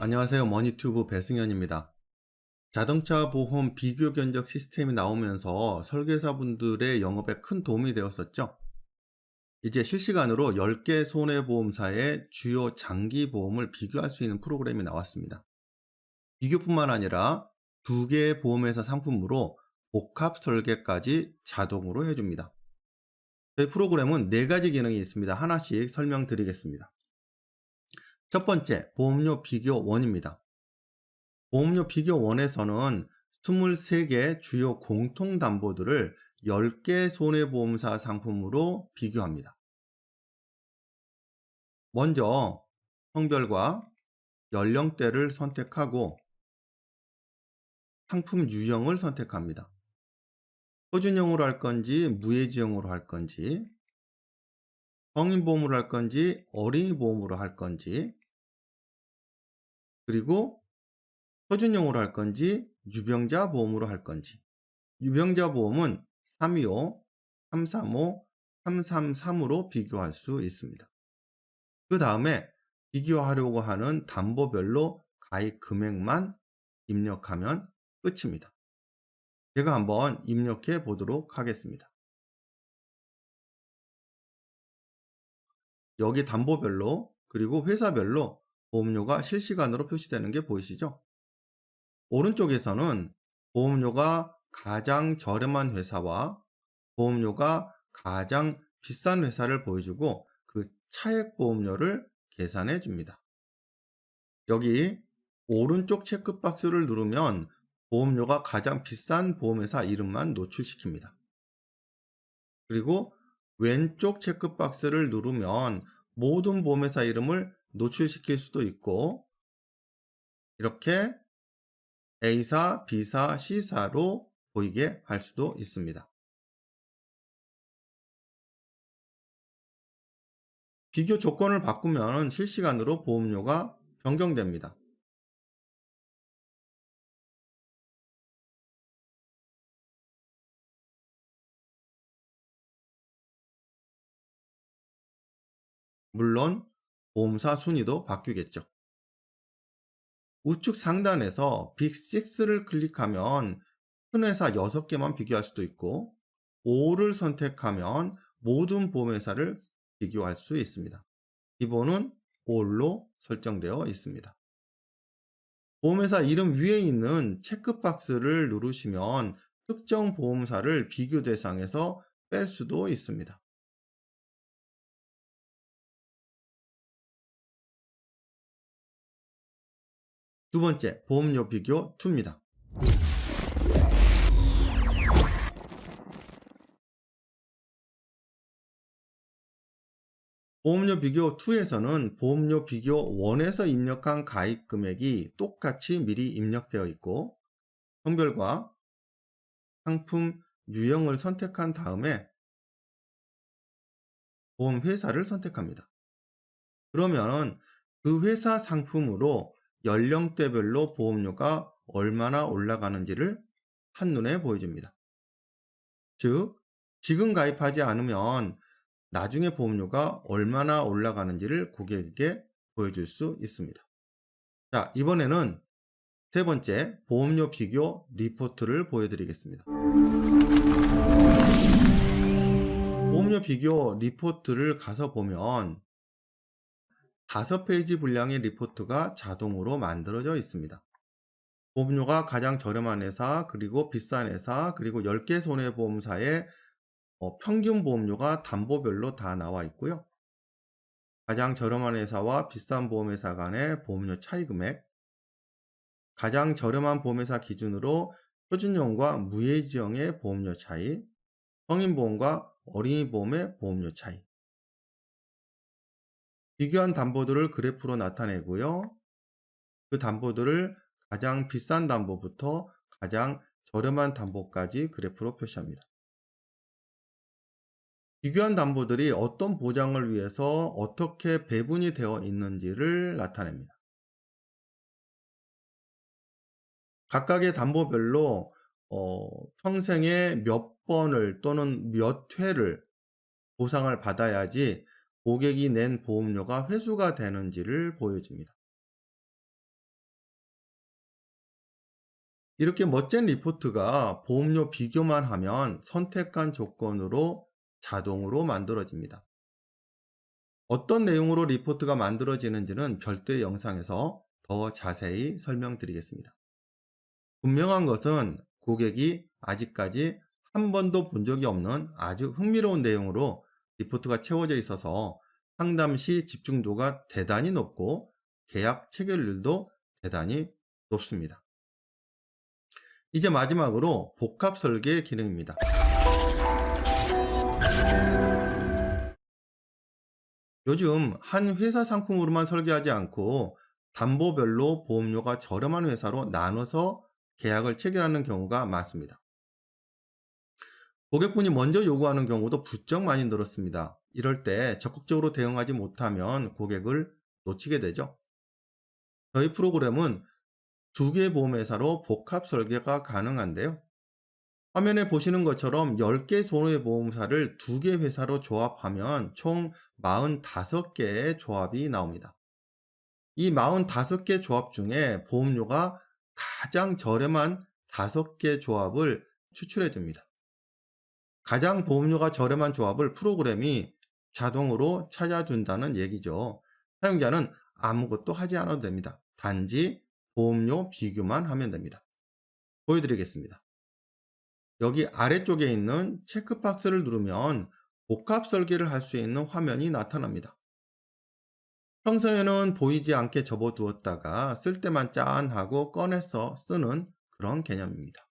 안녕하세요. 머니튜브 배승현입니다. 자동차 보험 비교 견적 시스템이 나오면서 설계사분들의 영업에 큰 도움이 되었었죠. 이제 실시간으로 10개 손해보험사의 주요 장기 보험을 비교할 수 있는 프로그램이 나왔습니다. 비교뿐만 아니라 두 개의 보험회사 상품으로 복합 설계까지 자동으로 해줍니다. 저희 프로그램은 네 가지 기능이 있습니다. 하나씩 설명드리겠습니다. 첫 번째, 보험료 비교 1입니다. 보험료 비교 1에서는 23개 주요 공통담보들을 10개 손해보험사 상품으로 비교합니다. 먼저 성별과 연령대를 선택하고 상품 유형을 선택합니다. 표준형으로 할 건지 무해지형으로 할 건지 성인보험으로 할 건지 어린이보험으로 할 건지 그리고 표준형으로 할 건지 유병자 보험으로 할 건지 유병자 보험은 325, 335, 333으로 비교할 수 있습니다. 그 다음에 비교하려고 하는 담보별로 가입 금액만 입력하면 끝입니다. 제가 한번 입력해 보도록 하겠습니다. 여기 담보별로 그리고 회사별로 보험료가 실시간으로 표시되는 게 보이시죠? 오른쪽에서는 보험료가 가장 저렴한 회사와 보험료가 가장 비싼 회사를 보여주고 그 차액 보험료를 계산해 줍니다. 여기 오른쪽 체크박스를 누르면 보험료가 가장 비싼 보험회사 이름만 노출시킵니다. 그리고 왼쪽 체크박스를 누르면 모든 보험회사 이름을 노출시킬 수도 있고 이렇게 A사, B사, C사로 보이게 할 수도 있습니다. 비교 조건을 바꾸면 실시간으로 보험료가 변경됩니다. 물론 보험사 순위도 바뀌겠죠. 우측 상단에서 빅6를 클릭하면 큰 회사 6개만 비교할 수도 있고 5를 선택하면 모든 보험회사를 비교할 수 있습니다. 기본은 all로 설정되어 있습니다. 보험회사 이름 위에 있는 체크박스를 누르시면 특정 보험사를 비교 대상에서 뺄 수도 있습니다. 두 번째, 보험료 비교 2입니다. 보험료 비교 2에서는 보험료 비교 1에서 입력한 가입 금액이 똑같이 미리 입력되어 있고 성별과 상품 유형을 선택한 다음에 보험 회사를 선택합니다. 그러면 그 회사 상품으로 연령대별로 보험료가 얼마나 올라가는지를 한눈에 보여줍니다. 즉, 지금 가입하지 않으면 나중에 보험료가 얼마나 올라가는지를 고객에게 보여줄 수 있습니다. 자, 이번에는 세 번째 보험료 비교 리포트를 보여드리겠습니다. 보험료 비교 리포트를 가서 보면 다섯 페이지 분량의 리포트가 자동으로 만들어져 있습니다. 보험료가 가장 저렴한 회사, 그리고 비싼 회사, 그리고 10개 손해보험사의 어, 평균 보험료가 담보별로 다 나와 있고요. 가장 저렴한 회사와 비싼 보험회사 간의 보험료 차이 금액, 가장 저렴한 보험회사 기준으로 표준형과 무해지형의 보험료 차이, 성인보험과 어린이보험의 보험료 차이, 비교한 담보들을 그래프로 나타내고요. 그 담보들을 가장 비싼 담보부터 가장 저렴한 담보까지 그래프로 표시합니다. 비교한 담보들이 어떤 보장을 위해서 어떻게 배분이 되어 있는지를 나타냅니다. 각각의 담보별로 어, 평생에 몇 번을 또는 몇 회를 보상을 받아야지 고객이 낸 보험료가 회수가 되는지를 보여줍니다. 이렇게 멋진 리포트가 보험료 비교만 하면 선택한 조건으로 자동으로 만들어집니다. 어떤 내용으로 리포트가 만들어지는지는 별도의 영상에서 더 자세히 설명드리겠습니다. 분명한 것은 고객이 아직까지 한 번도 본 적이 없는 아주 흥미로운 내용으로 리포트가 채워져 있어서 상담 시 집중도가 대단히 높고 계약 체결률도 대단히 높습니다. 이제 마지막으로 복합 설계 기능입니다. 요즘 한 회사 상품으로만 설계하지 않고 담보별로 보험료가 저렴한 회사로 나눠서 계약을 체결하는 경우가 많습니다. 고객분이 먼저 요구하는 경우도 부쩍 많이 늘었습니다. 이럴 때 적극적으로 대응하지 못하면 고객을 놓치게 되죠. 저희 프로그램은 두 개 보험회사로 복합 설계가 가능한데요. 화면에 보시는 것처럼 10개 손해보험사를 두개 회사로 조합하면 총 45개의 조합이 나옵니다. 이 45개 조합 중에 보험료가 가장 저렴한 5개 조합을 추출해 줍니다. 가장 보험료가 저렴한 조합을 프로그램이 자동으로 찾아준다는 얘기죠. 사용자는 아무것도 하지 않아도 됩니다. 단지 보험료 비교만 하면 됩니다. 보여드리겠습니다. 여기 아래쪽에 있는 체크박스를 누르면 복합 설계를 할 수 있는 화면이 나타납니다. 평소에는 보이지 않게 접어두었다가 쓸 때만 짠 하고 꺼내서 쓰는 그런 개념입니다.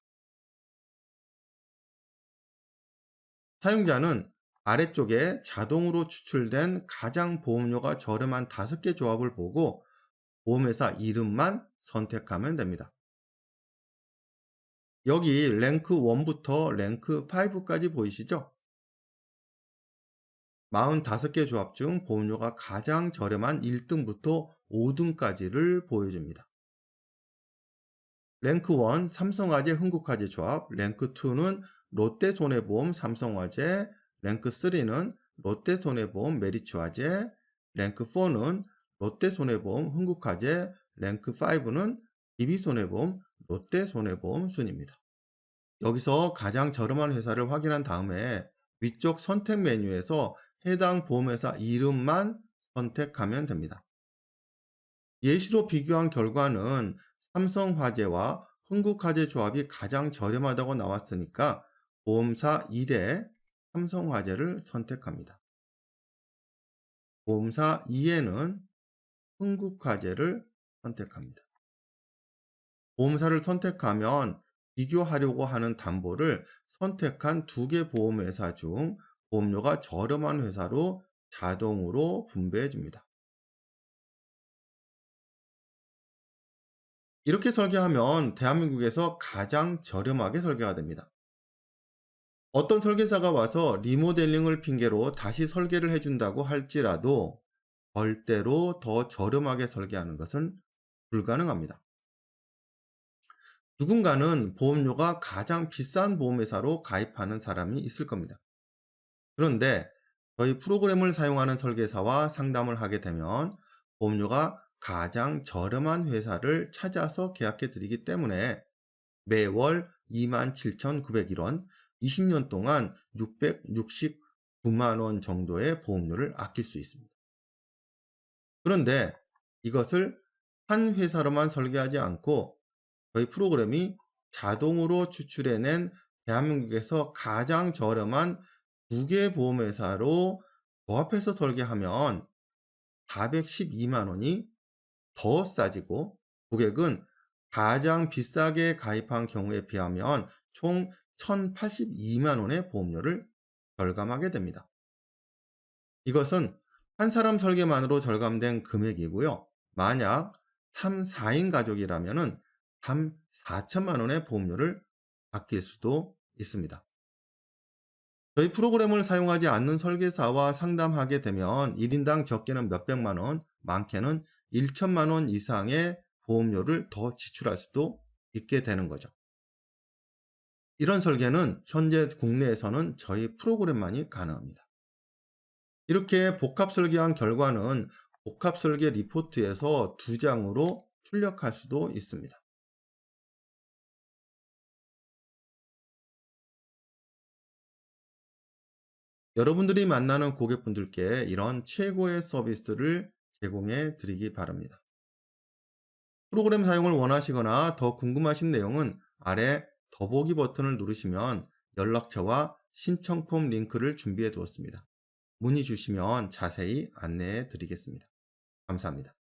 사용자는 아래쪽에 자동으로 추출된 가장 보험료가 저렴한 5개 조합을 보고 보험회사 이름만 선택하면 됩니다. 여기 랭크 1부터 랭크 5까지 보이시죠? 45개 조합 중 보험료가 가장 저렴한 1등부터 5등까지를 보여줍니다. 랭크 1 삼성화재 흥국화재 조합, 랭크 2는 롯데손해보험 삼성화재, 랭크 3는 롯데손해보험 메리츠화재, 랭크 4는 롯데손해보험 흥국화재, 랭크 5는 DB손해보험 롯데손해보험 순입니다. 여기서 가장 저렴한 회사를 확인한 다음에 위쪽 선택 메뉴에서 해당 보험회사 이름만 선택하면 됩니다. 예시로 비교한 결과는 삼성화재와 흥국화재 조합이 가장 저렴하다고 나왔으니까 보험사 1에 삼성화재를 선택합니다. 보험사 2에는 흥국화재를 선택합니다. 보험사를 선택하면 비교하려고 하는 담보를 선택한 두 개 보험회사 중 보험료가 저렴한 회사로 자동으로 분배해 줍니다. 이렇게 설계하면 대한민국에서 가장 저렴하게 설계가 됩니다. 어떤 설계사가 와서 리모델링을 핑계로 다시 설계를 해준다고 할지라도 절대로 더 저렴하게 설계하는 것은 불가능합니다. 누군가는 보험료가 가장 비싼 보험회사로 가입하는 사람이 있을 겁니다. 그런데 저희 프로그램을 사용하는 설계사와 상담을 하게 되면 보험료가 가장 저렴한 회사를 찾아서 계약해 드리기 때문에 매월 27,901원, 20년 동안 669만원 정도의 보험료를 아낄 수 있습니다. 그런데 이것을 한 회사로만 설계하지 않고 저희 프로그램이 자동으로 추출해낸 대한민국에서 가장 저렴한 두 개 보험회사로 조합해서 설계하면 412만 원이 더 싸지고 고객은 가장 비싸게 가입한 경우에 비하면 총 1082만 원의 보험료를 절감하게 됩니다. 이것은 한 사람 설계만으로 절감된 금액이고요. 만약 3, 4인 가족이라면 단 4천만 원의 보험료를 아낄 수도 있습니다. 저희 프로그램을 사용하지 않는 설계사와 상담하게 되면 1인당 적게는 몇백만 원, 많게는 1천만 원 이상의 보험료를 더 지출할 수도 있게 되는 거죠. 이런 설계는 현재 국내에서는 저희 프로그램만이 가능합니다. 이렇게 복합 설계한 결과는 복합 설계 리포트에서 두 장으로 출력할 수도 있습니다. 여러분들이 만나는 고객분들께 이런 최고의 서비스를 제공해 드리기 바랍니다. 프로그램 사용을 원하시거나 더 궁금하신 내용은 아래 더보기 버튼을 누르시면 연락처와 신청폼 링크를 준비해 두었습니다. 문의 주시면 자세히 안내해 드리겠습니다. 감사합니다.